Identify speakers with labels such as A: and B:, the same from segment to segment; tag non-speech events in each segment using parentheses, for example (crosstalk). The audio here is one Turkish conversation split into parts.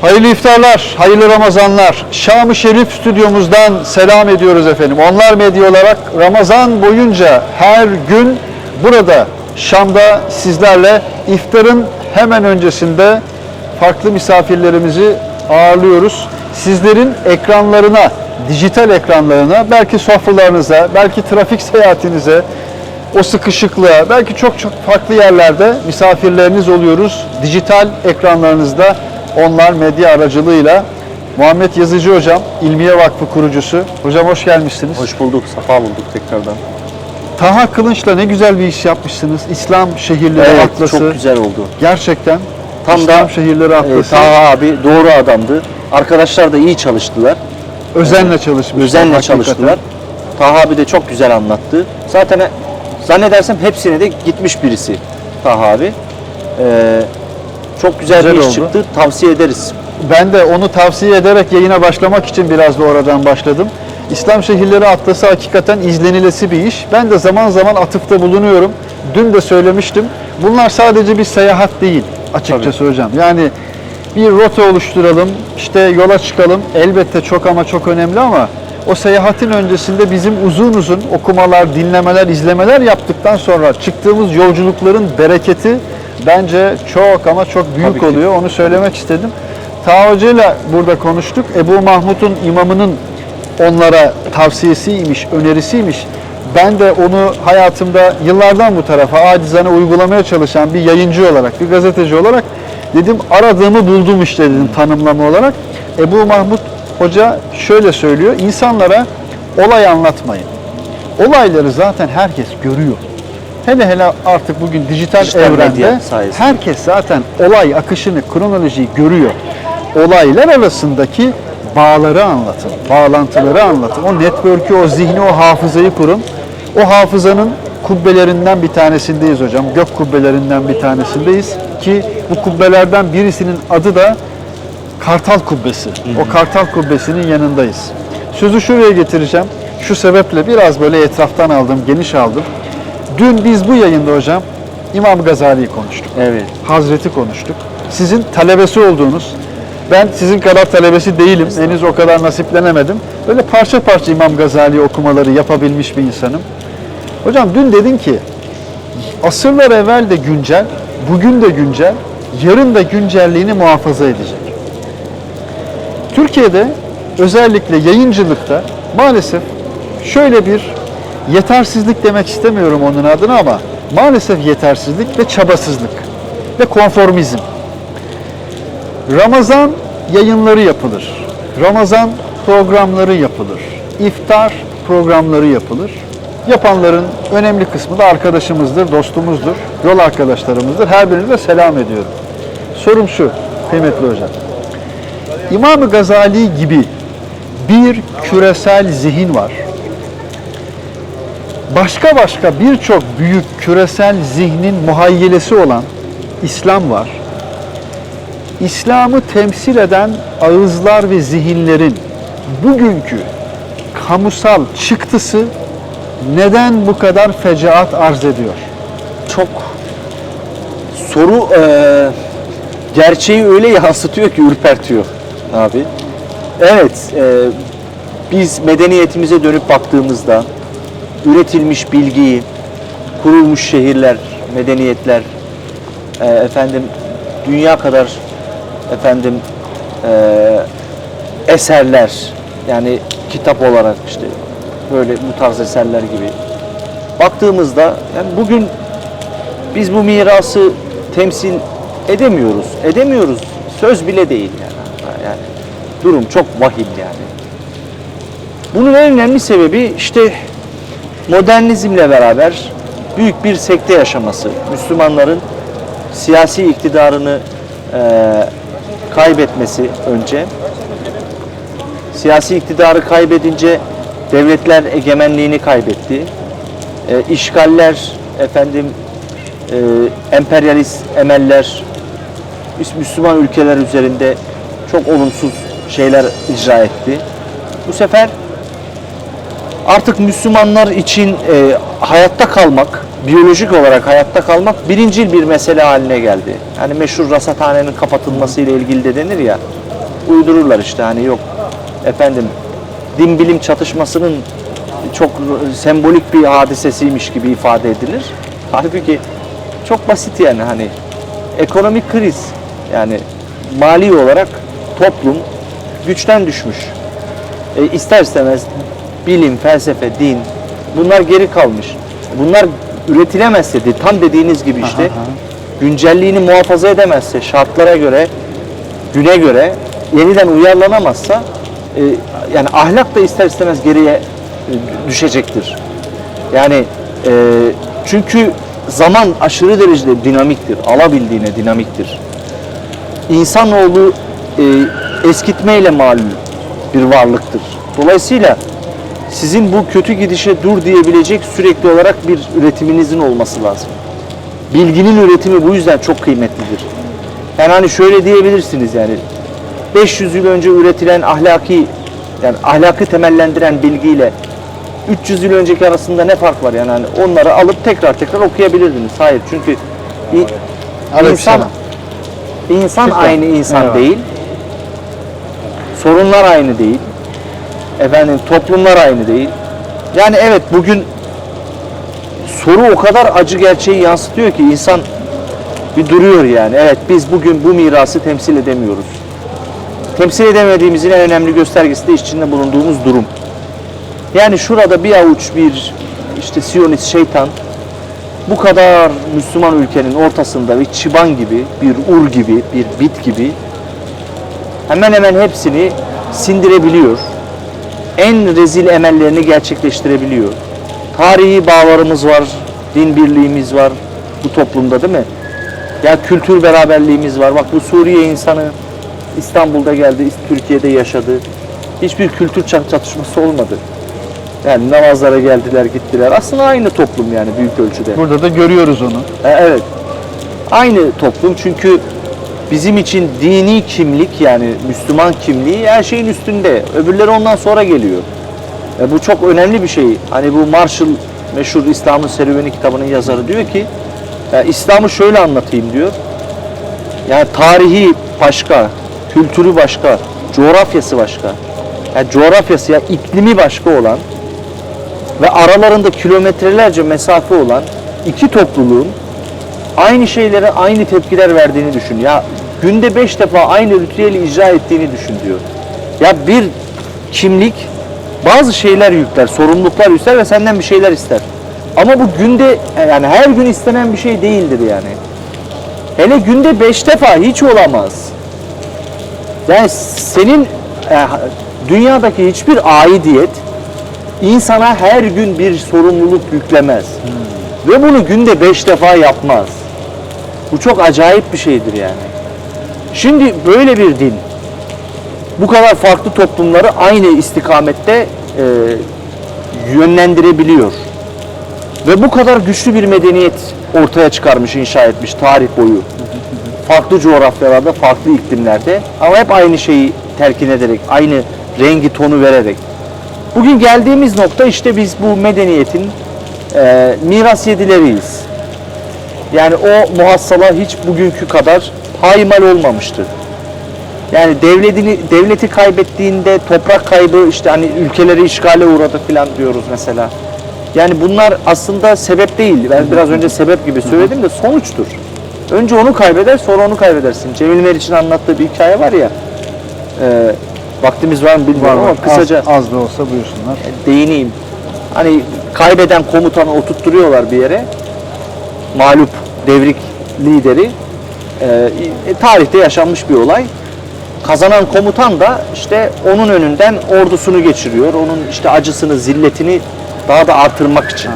A: Hayırlı iftarlar, hayırlı Ramazanlar. Şam-ı Şerif stüdyomuzdan selam ediyoruz efendim. Onlar medya olarak Ramazan boyunca her gün burada Şam'da sizlerle iftarın hemen öncesinde farklı misafirlerimizi ağırlıyoruz. Sizlerin ekranlarına, dijital ekranlarına, belki sofralarınıza, belki trafik seyahatinize, o sıkışıklığa, belki çok çok farklı yerlerde misafirleriniz oluyoruz. Dijital ekranlarınızda onlar medya aracılığıyla Muhammed Yazıcı Hocam, İlmiye Vakfı kurucusu. Hocam hoş gelmişsiniz.
B: Hoş bulduk, safa bulduk tekrardan.
A: Taha Kılınç'la ne güzel bir iş yapmışsınız. İslam Şehirleri
B: Evet,
A: Atlası.
B: çok güzel oldu.
A: Gerçekten.
B: Tam
A: İslam
B: da
A: Şehirleri
B: e,
A: Atlası.
B: Taha abi doğru adamdı. Arkadaşlar da iyi çalıştılar.
A: özenle çalışmışlar.
B: Özenle
A: hakikaten.
B: çalıştılar. Taha abi de çok güzel anlattı. Zaten e, zannedersem hepsine de gitmiş birisi Taha abi. E, çok güzel,
A: Güzel
B: bir iş
A: oldu.
B: çıktı. Tavsiye ederiz.
A: Ben de onu tavsiye ederek yayına başlamak için biraz da oradan başladım. İslam Şehirleri Atlası hakikaten izlenilesi bir iş. Ben de zaman zaman atıfta bulunuyorum. Dün de söylemiştim. Bunlar sadece bir seyahat değil açıkçası hocam. Yani bir rota oluşturalım, işte yola çıkalım. Elbette çok ama çok önemli ama o seyahatin öncesinde bizim uzun uzun okumalar, dinlemeler, izlemeler yaptıktan sonra çıktığımız yolculukların bereketi bence çok ama çok büyük
B: Tabii ki.
A: oluyor. Onu söylemek istedim. Ta Hoca ile burada konuştuk. Ebu Mahmud'un imamının onlara tavsiyesiymiş, önerisiymiş. Ben de onu hayatımda yıllardan bu tarafa acizane uygulamaya çalışan bir yayıncı olarak, bir gazeteci olarak dedim aradığımı buldum işte dedim tanımlama olarak. Ebu Mahmud Hoca şöyle söylüyor, insanlara olay anlatmayın. Olayları zaten herkes görüyor. Hele hele artık bugün dijital,
B: Dijital
A: evrende herkes zaten olay akışını, kronolojiyi görüyor. Olaylar arasındaki bağları anlatın, bağlantıları anlatın. O network'ü, o zihni, o hafızayı kurun. O hafızanın kubbelerinden bir tanesindeyiz hocam. Gök kubbelerinden bir tanesindeyiz ki bu kubbelerden birisinin adı da Kartal Kubbesi. O Kartal Kubbesi'nin yanındayız. Sözü şuraya getireceğim. Şu sebeple biraz böyle etraftan aldım, geniş aldım. Dün biz bu yayında hocam İmam Gazali'yi konuştuk.
B: Evet.
A: Hazreti konuştuk. Sizin talebesi olduğunuz, ben sizin kadar talebesi değilim. Henüz o kadar nasiplenemedim. Böyle parça parça İmam Gazali okumaları yapabilmiş bir insanım. Hocam dün dedin ki, asırlar evvel de güncel, bugün de güncel, yarın da güncelliğini muhafaza edecek. Türkiye'de özellikle yayıncılıkta maalesef şöyle bir yetersizlik demek istemiyorum onun adına ama maalesef yetersizlik ve çabasızlık ve konformizm. Ramazan yayınları yapılır. Ramazan programları yapılır. İftar programları yapılır. Yapanların önemli kısmı da arkadaşımızdır, dostumuzdur, yol arkadaşlarımızdır. Her birine de selam ediyorum. Sorum şu kıymetli hocam. İmam-ı Gazali gibi bir küresel zihin var. Başka başka birçok büyük küresel zihnin muhayyilesi olan İslam var. İslam'ı temsil eden ağızlar ve zihinlerin bugünkü kamusal çıktısı neden bu kadar fecaat arz ediyor?
B: Çok soru e, gerçeği öyle yansıtıyor ki ürpertiyor abi. Evet, e, biz medeniyetimize dönüp baktığımızda üretilmiş bilgiyi, kurulmuş şehirler, medeniyetler, e, efendim dünya kadar efendim e, eserler yani kitap olarak işte böyle bu tarz eserler gibi baktığımızda yani bugün biz bu mirası temsil edemiyoruz. Edemiyoruz. Söz bile değil yani. Yani durum çok vahim yani. Bunun en önemli sebebi işte modernizmle beraber büyük bir sekte yaşaması. Müslümanların siyasi iktidarını eee, kaybetmesi önce. Siyasi iktidarı kaybedince devletler egemenliğini kaybetti. E, işgaller, efendim e, emperyalist emeller Müs- Müslüman ülkeler üzerinde çok olumsuz şeyler icra etti. Bu sefer artık Müslümanlar için e, hayatta kalmak, biyolojik olarak hayatta kalmak birincil bir mesele haline geldi. Yani meşhur rasathanenin kapatılması ile ilgili de denir ya. uydururlar işte hani yok efendim din bilim çatışmasının çok sembolik bir hadisesiymiş gibi ifade edilir. Halbuki çok basit yani hani ekonomik kriz yani mali olarak toplum güçten düşmüş. E, ister istemez bilim, felsefe, din bunlar geri kalmış. Bunlar üretilemezse de tam dediğiniz gibi işte
A: Aha, aha.
B: güncelliğini muhafaza edemezse şartlara göre güne göre yeniden uyarlanamazsa e, yani ahlak da ister istemez geriye e, düşecektir. Yani e, çünkü zaman aşırı derecede dinamiktir. Alabildiğine dinamiktir. İnsanoğlu e, eskitmeyle malum bir varlıktır. Dolayısıyla sizin bu kötü gidişe dur diyebilecek sürekli olarak bir üretiminizin olması lazım. Bilginin üretimi bu yüzden çok kıymetlidir. Yani hani şöyle diyebilirsiniz yani 500 yıl önce üretilen ahlaki yani ahlakı temellendiren bilgiyle 300 yıl önceki arasında ne fark var yani hani onları alıp tekrar tekrar okuyabilirdiniz. Hayır çünkü i- insan insan aynı insan değil. Sorunlar aynı değil. Efendim toplumlar aynı değil. Yani evet bugün soru o kadar acı gerçeği yansıtıyor ki insan bir duruyor yani. Evet biz bugün bu mirası temsil edemiyoruz. Temsil edemediğimizin en önemli göstergesi de içinde bulunduğumuz durum. Yani şurada bir avuç bir işte Siyonist şeytan bu kadar Müslüman ülkenin ortasında bir çıban gibi, bir ur gibi, bir bit gibi hemen hemen hepsini sindirebiliyor. En rezil emellerini gerçekleştirebiliyor. Tarihi bağlarımız var, din birliğimiz var bu toplumda değil mi? Ya kültür beraberliğimiz var. Bak bu Suriye insanı İstanbul'da geldi, Türkiye'de yaşadı. Hiçbir kültür çat- çatışması olmadı. Yani namazlara geldiler, gittiler. Aslında aynı toplum yani büyük ölçüde.
A: Burada da görüyoruz onu.
B: E, Evet. Aynı toplum çünkü bizim için dini kimlik yani Müslüman kimliği her şeyin üstünde. Öbürleri ondan sonra geliyor. E, bu çok önemli bir şey. Hani bu Marshall meşhur İslam'ın Serüveni kitabının yazarı diyor ki ya İslam'ı şöyle anlatayım diyor. Yani tarihi başka, kültürü başka, coğrafyası başka. Yani coğrafyası ya iklimi başka olan ve aralarında kilometrelerce mesafe olan iki topluluğun aynı şeylere aynı tepkiler verdiğini düşün. Ya günde beş defa aynı ritüeli icra ettiğini düşün diyor. Ya bir kimlik bazı şeyler yükler, sorumluluklar yükler ve senden bir şeyler ister. Ama bu günde yani her gün istenen bir şey değildir yani. Hele günde beş defa hiç olamaz. Yani senin e, dünyadaki hiçbir aidiyet insana her gün bir sorumluluk yüklemez. Ve bunu günde beş defa yapmaz. Bu çok acayip bir şeydir yani. Şimdi böyle bir din bu kadar farklı toplumları aynı istikamette e, yönlendirebiliyor. Ve bu kadar güçlü bir medeniyet ortaya çıkarmış, inşa etmiş tarih boyu. Farklı coğrafyalarda, farklı iklimlerde ama hep aynı şeyi telkin ederek, aynı rengi, tonu vererek. Bugün geldiğimiz nokta işte biz bu medeniyetin e, miras yedileriyiz. Yani o muhassala hiç bugünkü kadar paymal olmamıştı. Yani devletini devleti kaybettiğinde toprak kaybı işte hani ülkeleri işgale uğradı falan diyoruz mesela. Yani bunlar aslında sebep değil. Ben biraz önce sebep gibi söyledim de sonuçtur. Önce onu kaybeder sonra onu kaybedersin. Cemil Meriç'in anlattığı bir hikaye var ya. E, vaktimiz var mı bilmiyorum ama kısaca
A: Az, az da olsa buyursunlar.
B: değineyim. Hani kaybeden komutanı oturtturuyorlar bir yere. Mağlup devrik lideri. Ee, e, tarihte yaşanmış bir olay. Kazanan komutan da işte onun önünden ordusunu geçiriyor. Onun işte acısını, zilletini daha da artırmak için.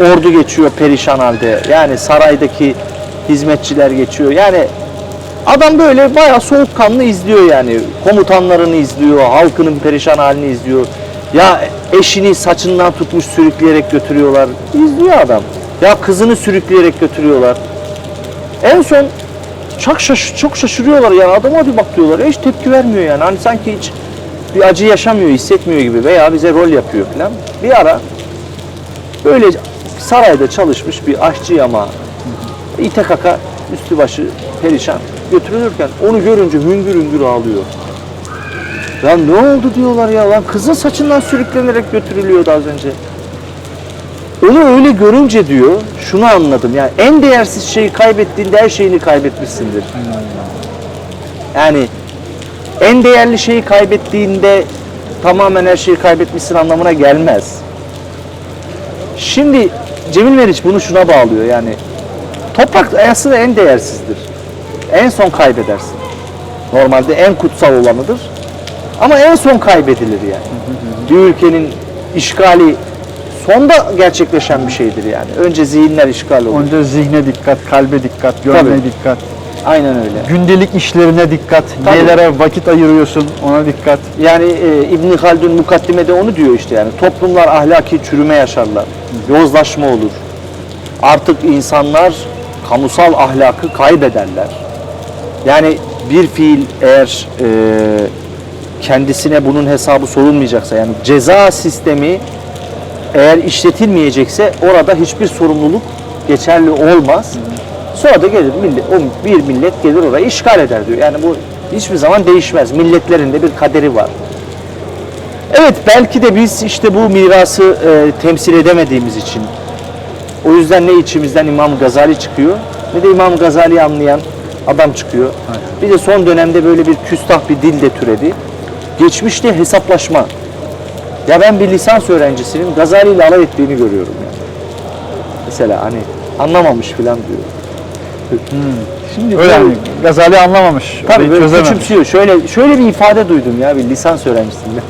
B: Ordu geçiyor perişan halde. Yani saraydaki hizmetçiler geçiyor. Yani Adam böyle bayağı soğukkanlı izliyor yani. Komutanlarını izliyor, halkının perişan halini izliyor. Ya eşini saçından tutmuş sürükleyerek götürüyorlar. İzliyor adam. Ya kızını sürükleyerek götürüyorlar. En son çok, şaş çok şaşırıyorlar yani adama bir bak diyorlar. Hiç tepki vermiyor yani. Hani sanki hiç bir acı yaşamıyor, hissetmiyor gibi veya bize rol yapıyor falan. Bir ara böyle sarayda çalışmış bir aşçı ama ite kaka üstü başı perişan. götürülürken onu görünce hüngür hüngür ağlıyor. Ya ne oldu diyorlar ya lan kızın saçından sürüklenerek götürülüyordu az önce. Onu öyle görünce diyor şunu anladım yani en değersiz şeyi kaybettiğinde her şeyini kaybetmişsindir. Yani en değerli şeyi kaybettiğinde tamamen her şeyi kaybetmişsin anlamına gelmez. Şimdi Cemil Meriç bunu şuna bağlıyor yani toprak aslında en değersizdir. En son kaybedersin. Normalde en kutsal olanıdır. Ama en son kaybedilir yani. Bir ülkenin işgali sonda gerçekleşen bir şeydir yani. Önce zihinler işgal olur.
A: Önce zihne dikkat, kalbe dikkat,
B: Tabii.
A: dikkat.
B: Aynen öyle.
A: Gündelik işlerine dikkat.
B: Tabii.
A: Nelere vakit ayırıyorsun ona dikkat.
B: Yani e, İbn Haldun mukaddimede onu diyor işte yani toplumlar ahlaki çürüme yaşarlar. Yozlaşma olur. Artık insanlar kamusal ahlakı kaybederler. Yani bir fiil eğer e, kendisine bunun hesabı sorulmayacaksa yani ceza sistemi eğer işletilmeyecekse orada hiçbir sorumluluk geçerli olmaz. Sonra da gelir millet, o bir millet gelir orayı işgal eder diyor. Yani bu hiçbir zaman değişmez. Milletlerin de bir kaderi var. Evet belki de biz işte bu mirası e, temsil edemediğimiz için o yüzden ne içimizden İmam Gazali çıkıyor ne de İmam Gazali'yi anlayan adam çıkıyor. Bir de son dönemde böyle bir küstah bir dil de türedi. Geçmişte hesaplaşma. Ya ben bir lisans öğrencisinin Gazali ile alay ettiğini görüyorum yani. Mesela hani anlamamış filan diyor. Şimdi
A: Öyle yani Gazali anlamamış.
B: Tabii böyle
A: çözememiş.
B: küçümsüyor. Şöyle şöyle bir ifade duydum ya bir lisans öğrencisinde.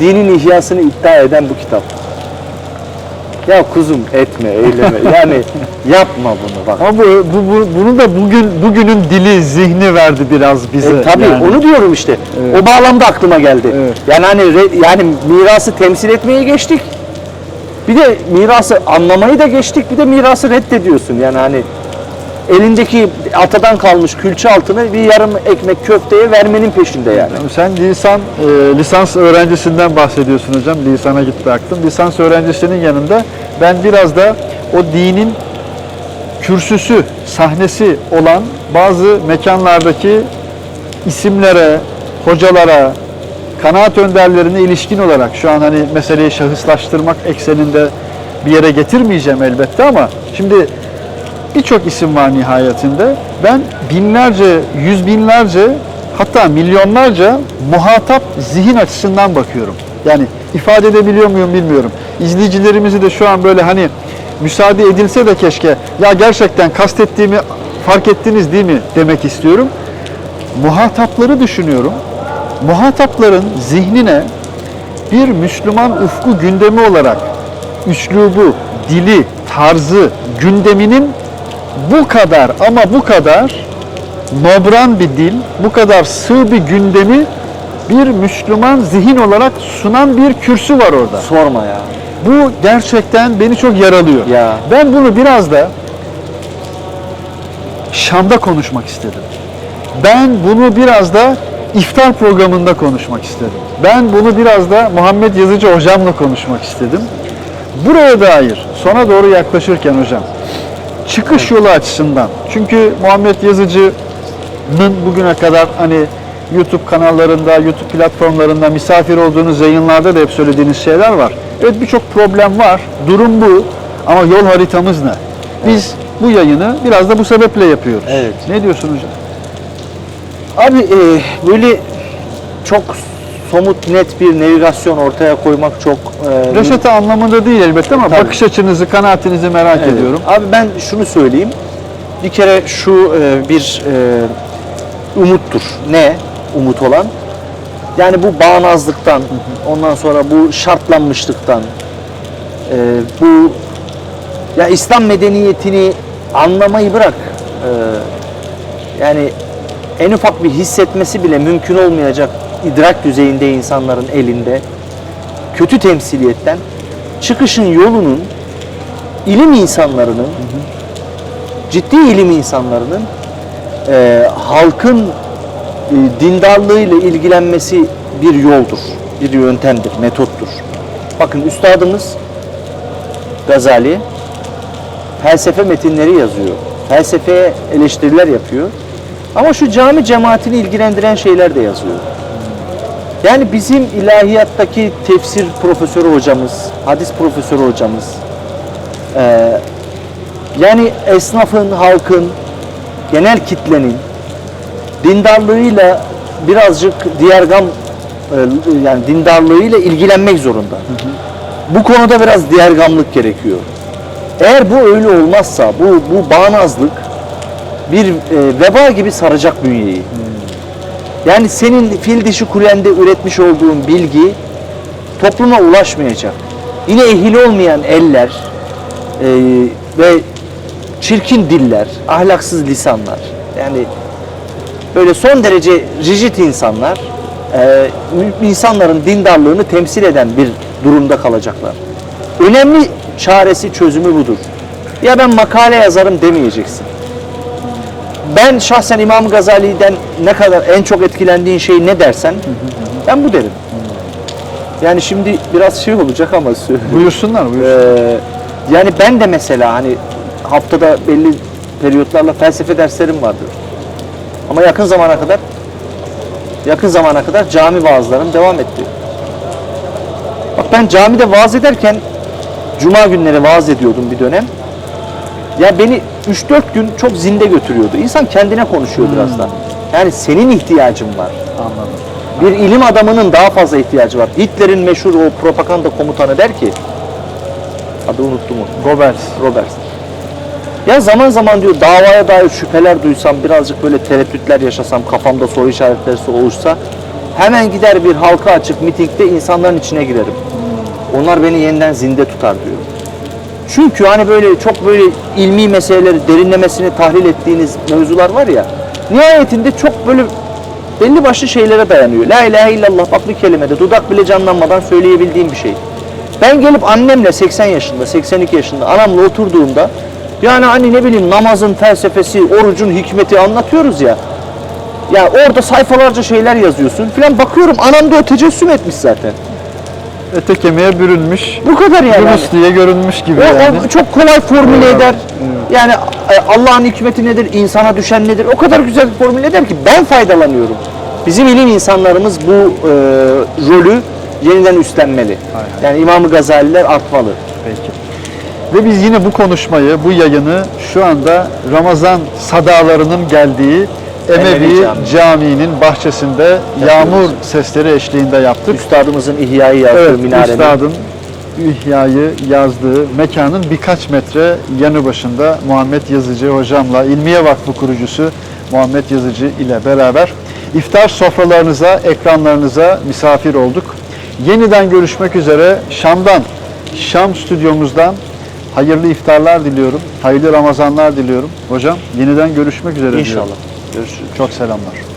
B: Dinin ihyasını iddia eden bu kitap. Ya kuzum etme, eyleme. (laughs) Yani yapma bunu bak.
A: Ama bu, bu, bu- bunu da bugün bugünün dili, zihni verdi biraz bize.
B: E, tabii
A: yani.
B: onu diyorum işte.
A: Evet.
B: O bağlamda aklıma geldi.
A: Evet.
B: Yani hani yani mirası temsil etmeyi geçtik. Bir de mirası anlamayı da geçtik. Bir de mirası reddediyorsun. Yani hani elindeki atadan kalmış külçe altını bir yarım ekmek köfteye vermenin peşinde yani.
A: Sen lisan e, lisans öğrencisinden bahsediyorsun hocam. Lisana gitti aklım. Lisans öğrencisinin yanında ben biraz da o dinin kürsüsü, sahnesi olan bazı mekanlardaki isimlere, hocalara, kanaat önderlerine ilişkin olarak şu an hani meseleyi şahıslaştırmak ekseninde bir yere getirmeyeceğim elbette ama şimdi birçok isim var nihayetinde. Ben binlerce, yüz binlerce hatta milyonlarca muhatap zihin açısından bakıyorum. Yani ifade edebiliyor muyum bilmiyorum. İzleyicilerimizi de şu an böyle hani müsaade edilse de keşke ya gerçekten kastettiğimi fark ettiniz değil mi demek istiyorum. Muhatapları düşünüyorum. Muhatapların zihnine bir Müslüman ufku gündemi olarak üslubu, dili, tarzı, gündeminin bu kadar ama bu kadar nobran bir dil, bu kadar sığ bir gündemi bir Müslüman zihin olarak sunan bir kürsü var orada.
B: Sorma ya.
A: Bu gerçekten beni çok yaralıyor.
B: Ya.
A: Ben bunu biraz da Şam'da konuşmak istedim. Ben bunu biraz da iftar programında konuşmak istedim. Ben bunu biraz da Muhammed Yazıcı hocamla konuşmak istedim. Buraya dair sona doğru yaklaşırken hocam çıkış yolu açısından çünkü Muhammed Yazıcı'nın bugüne kadar hani YouTube kanallarında, YouTube platformlarında misafir olduğunuz yayınlarda da hep söylediğiniz şeyler var. Evet birçok problem var. Durum bu. Ama yol haritamız ne? Biz bu yayını biraz da bu sebeple yapıyoruz.
B: Evet.
A: Ne diyorsun hocam?
B: Abi e, böyle çok somut net bir navigasyon ortaya koymak çok e,
A: Reçete anlamında değil elbette ama
B: Tabii.
A: bakış açınızı, kanaatinizi merak
B: Evet.
A: ediyorum.
B: Abi ben şunu söyleyeyim. Bir kere şu e, bir e, umuttur. Ne umut olan? Yani bu bağnazlıktan, ondan sonra bu şartlanmışlıktan, e, bu ya İslam medeniyetini anlamayı bırak. e, yani en ufak bir hissetmesi bile mümkün olmayacak idrak düzeyinde insanların elinde kötü temsiliyetten çıkışın yolunun ilim insanlarının ciddi ilim insanlarının e, halkın e, dindarlığıyla ilgilenmesi bir yoldur, bir yöntemdir, metottur. Bakın üstadımız Gazali felsefe metinleri yazıyor. Felsefeye eleştiriler yapıyor. Ama şu cami cemaatini ilgilendiren şeyler de yazıyor. Yani bizim ilahiyattaki tefsir profesörü hocamız, hadis profesörü hocamız, eee, yani esnafın, halkın, genel kitlenin dindarlığıyla birazcık diğergam e, yani dindarlığıyla ilgilenmek zorunda. Bu konuda biraz diğergamlık gerekiyor. Eğer bu öyle olmazsa bu bu bağnazlık bir e, veba gibi saracak bünyeyi. Yani senin fil dişi kulende üretmiş olduğun bilgi topluma ulaşmayacak. Yine ehil olmayan eller e, ve çirkin diller, ahlaksız lisanlar. Yani böyle son derece rigid insanlar e, insanların dindarlığını temsil eden bir durumda kalacaklar. Önemli çaresi çözümü budur. Ya ben makale yazarım demeyeceksin. Ben şahsen İmam Gazali'den ne kadar en çok etkilendiğin şey ne dersen ben bu derim. Yani şimdi biraz şey olacak ama.
A: Buyursunlar, buyursunlar.
B: Ee, yani ben de mesela hani haftada belli periyotlarla felsefe derslerim vardı. Ama yakın zamana kadar yakın zamana kadar cami vaazlarım devam etti. Bak ben camide vaaz ederken cuma günleri vaaz ediyordum bir dönem. Ya beni 3-4 gün çok zinde götürüyordu. İnsan kendine konuşuyor biraz da. Yani senin ihtiyacın var.
A: Anladım.
B: Bir ilim adamının daha fazla ihtiyacı var. Hitler'in meşhur o propaganda komutanı der ki adı unuttum onu.
A: Goebbels.
B: Roberts. Ya zaman zaman diyor davaya dair şüpheler duysam, birazcık böyle tereddütler yaşasam, kafamda soru işaretleri oluşsa hemen gider bir halka açık mitingde insanların içine girerim. Onlar beni yeniden zinde tutar diyor. Çünkü hani böyle çok böyle ilmi meseleleri derinlemesine tahlil ettiğiniz mevzular var ya, nihayetinde çok böyle belli başlı şeylere dayanıyor. La ilahe illallah bak bir kelimede dudak bile canlanmadan söyleyebildiğim bir şey. Ben gelip annemle 80 yaşında, 82 yaşında anamla oturduğumda yani hani ne bileyim namazın felsefesi, orucun hikmeti anlatıyoruz ya. Ya orada sayfalarca şeyler yazıyorsun filan bakıyorum anam da o tecessüm etmiş zaten.
A: Ete kemiğe bürünmüş.
B: Bu kadar yani.
A: Yunus diye görünmüş gibi
B: O,
A: yani.
B: o çok kolay formüle
A: Evet,
B: eder.
A: evet.
B: Yani e, Allah'ın hikmeti nedir, insana düşen nedir? O kadar güzel formüle eder ki ben faydalanıyorum. Bizim ilim insanlarımız bu e, rolü yeniden üstlenmeli.
A: Hay.
B: Yani İmam-ı Gazaliler artmalı.
A: Peki. Ve biz yine bu konuşmayı, bu yayını şu anda Ramazan sadalarının geldiği Emevi,
B: Emevi Camii.
A: Camii'nin bahçesinde yağmur sesleri eşliğinde yaptık.
B: Üstadımızın ihyayı yazdığı
A: Evet,
B: minarenin.
A: Üstadın İhya'yı yazdığı mekanın birkaç metre yanı başında Muhammed Yazıcı hocamla İlmiye Vakfı kurucusu Muhammed Yazıcı ile beraber iftar sofralarınıza, ekranlarınıza misafir olduk. Yeniden görüşmek üzere Şam'dan, Şam stüdyomuzdan hayırlı iftarlar diliyorum. Hayırlı Ramazanlar diliyorum. Hocam yeniden görüşmek üzere diyorum.
B: Görüşürüz.
A: Çok selamlar.